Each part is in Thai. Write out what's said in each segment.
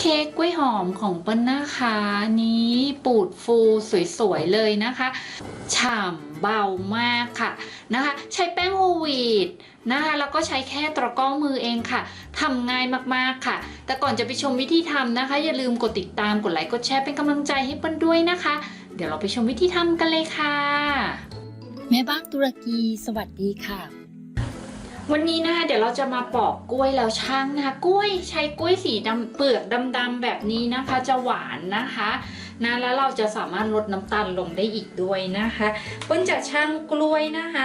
เค้กกล้วยหอมของเปิ้ลนะคะ นี้ปูดฟูสวยๆเลยนะคะฉ่ำเบามากค่ะนะคะ ใช้แป้งโฮวีดนะคะแล้วก็ใช้แค่ตะกร้อมือเองค่ะทำง่ายมากๆค่ะ แต่ก่อนจะไปชมวิธีทำนะคะ อย่าลืมกดติดตามกดไลค์กดแชร์เป็นกำลังใจให้เปิ้ลด้วยนะคะ เดี๋ยวเราไปชมวิธีทำกันเลยค่ะ แม่บ้านตุรกีสวัสดีค่ะ วันนี้นะคะเดี๋ยวเราจะมาปอกกล้วยแล้วช่างนะคะกล้วยใช้กล้วยสีดำเปลือกดำๆแบบนี้นะคะ จะหวานนะคะนะแล้วเราจะสามารถลดน้ำตาลลงได้อีกด้วยนะคะเปิ้ลจะช่างกล้วยนะคะ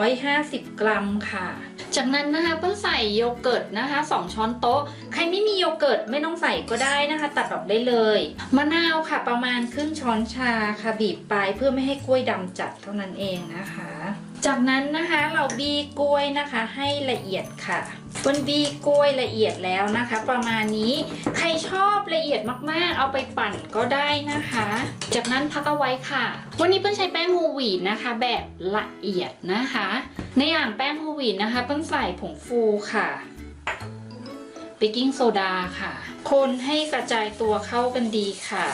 250 กรัมค่ะ จากนั้นนะคะเปิ้ลใส่โยเกิร์ตนะคะ 2 ช้อนโต๊ะ ใครไม่มีโยเกิร์ตไม่ต้องใส่ก็ได้นะคะ ตัดออกได้เลยมะนาวค่ะ ประมาณครึ่งช้อนชาค่ะบีบไปเพื่อไม่ให้กล้วยดำจัดเท่านั้นเองนะคะ จากนั้นนะคะเราบีกล้วยนะคะให้ละเอียดค่ะบนบีกล้วยละเอียดแล้วนะคะ ประมาณนี้ใครชอบละเอียดมากๆ เอาไปปั่นก็ได้นะคะ จากนั้นพักเอาไว้ค่ะ วันนี้เปิ้ลใช้แป้งโฮลวีดนะคะ แบบละเอียดนะคะ ในอ่างแป้งโฮลวีดนะคะเปิ้ลใส่ผงฟูค่ะเบกกิ้งโซดาค่ะ คนให้กระจายตัวเข้ากันดีค่ะ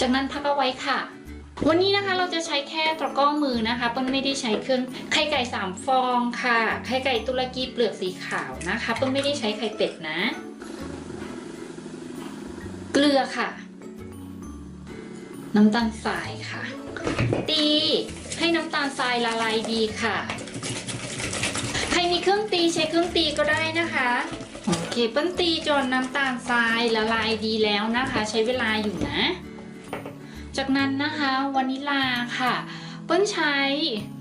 จากนั้นพักเอาไว้ค่ะ วันนี้นะคะเราจะใช้แค่ตะกร้อมือนะคะเปิ้ลไม่ได้ใช้เครื่องไข่ไก่สามฟองค่ะไข่ไก่ตุรกีเปลือกสีขาวนะคะเปิ้ลไม่ได้ใช้ไข่เป็ดนะ เกลือค่ะ น้ำตาลทรายค่ะ ตีให้น้ำตาลทรายละลายดีค่ะ ใครมีเครื่องตีใช้เครื่องตีก็ได้นะคะโอเคเปิ้ลตีจนน้ำตาลทรายละลายดีแล้วนะคะ ใช้เวลาอยู่นะ จากนั้นนะคะวานิลาค่ะ เปิ้ลใช้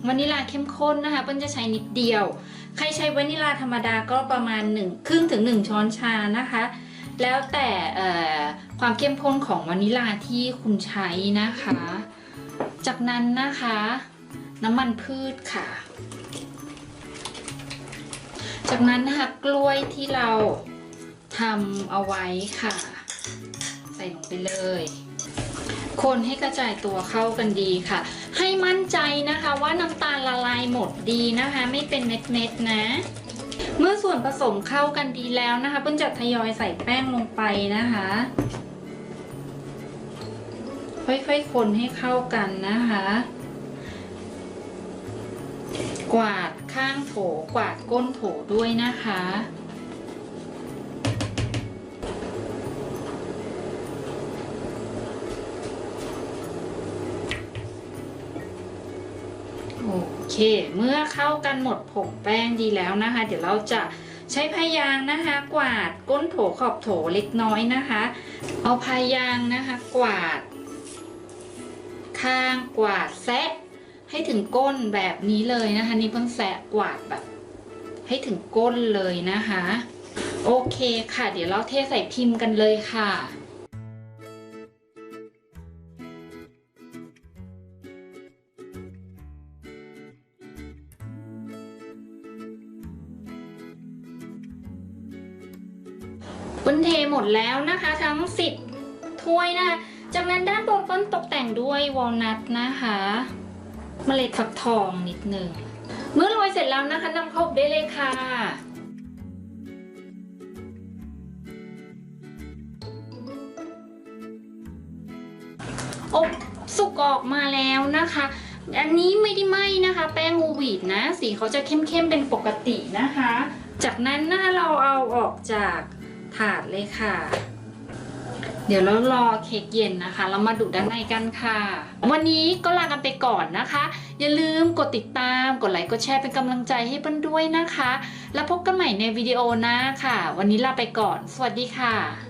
วานิลาเข้มข้นนะคะ เปิ้ลจะใช้นิดเดียว ใครใช้วานิลาธรรมดาก็ประมาณ1ครึ่งถึง 1 ช้อนชานะคะ แล้วแต่ความเข้มข้นของวานิลาที่คุณใช้นะคะ จากนั้นนะคะ น้ำมันพืชค่ะ จากนั้นนะคะกล้วยที่เราทำเอาไว้ค่ะ ใส่ลงไปเลย คนให้กระจายตัวเข้ากันดีค่ะ ให้มั่นใจนะคะว่าน้ำตาลละลายหมดดีนะคะ ไม่เป็นเม็ดๆนะ เมื่อส่วนผสมเข้ากันดีแล้วนะคะเปิ้ลจะทยอยใส่แป้งลงไปนะคะ ค่อยๆคนให้เข้ากันนะคะ กวาดข้างโถกวาดก้นโถด้วยนะคะ โอ เค เมื่อเข้ากันหมดผงแป้งดีแล้วนะคะ เดี๋ยวเราจะใช้พายางนะคะ กวาดก้นโถขอบโถเล็กน้อยนะคะ เอาพายางนะคะ กวาด ข้างกวาดแซะให้ถึงก้นแบบนี้เลยนะคะ นี่เพิ่งแซะกวาดแบบ ให้ถึงก้นเลยนะคะ โอเคค่ะ เดี๋ยวเราเทใส่พิมพ์กันเลยค่ะ ปุ้นเทหมดแล้วนะคะ ทั้ง 10 ถ้วยนะคะ จากนั้นด้านบนเปิ้ลตกแต่งด้วยวอลนัทนะคะเมล็ดฟักทองนิดหนึ่ง เมื่อโรยเสร็จแล้วนะคะนำเข้าอบได้เลยค่ะอบสุกออกมาแล้วนะคะ อันนี้ไม่ได้ไหมนะคะ แป้งฮูวีดนะ สีเขาจะเข้มๆเป็นปกตินะคะ จากนั้นนะคะเราเอาออกจาก ถาดเลยค่ะ เดี๋ยวเรารอเค้กเย็นนะคะ เรามาดูด้านในกันค่ะ วันนี้ก็ลากันไปก่อนนะคะ อย่าลืมกดติดตาม กดไลค์ กดแชร์เป็นกำลังใจให้เปิ้ลด้วยนะคะ แล้วพบกันใหม่ในวิดีโอหน้าค่ะ วันนี้ลาไปก่อน สวัสดีค่ะ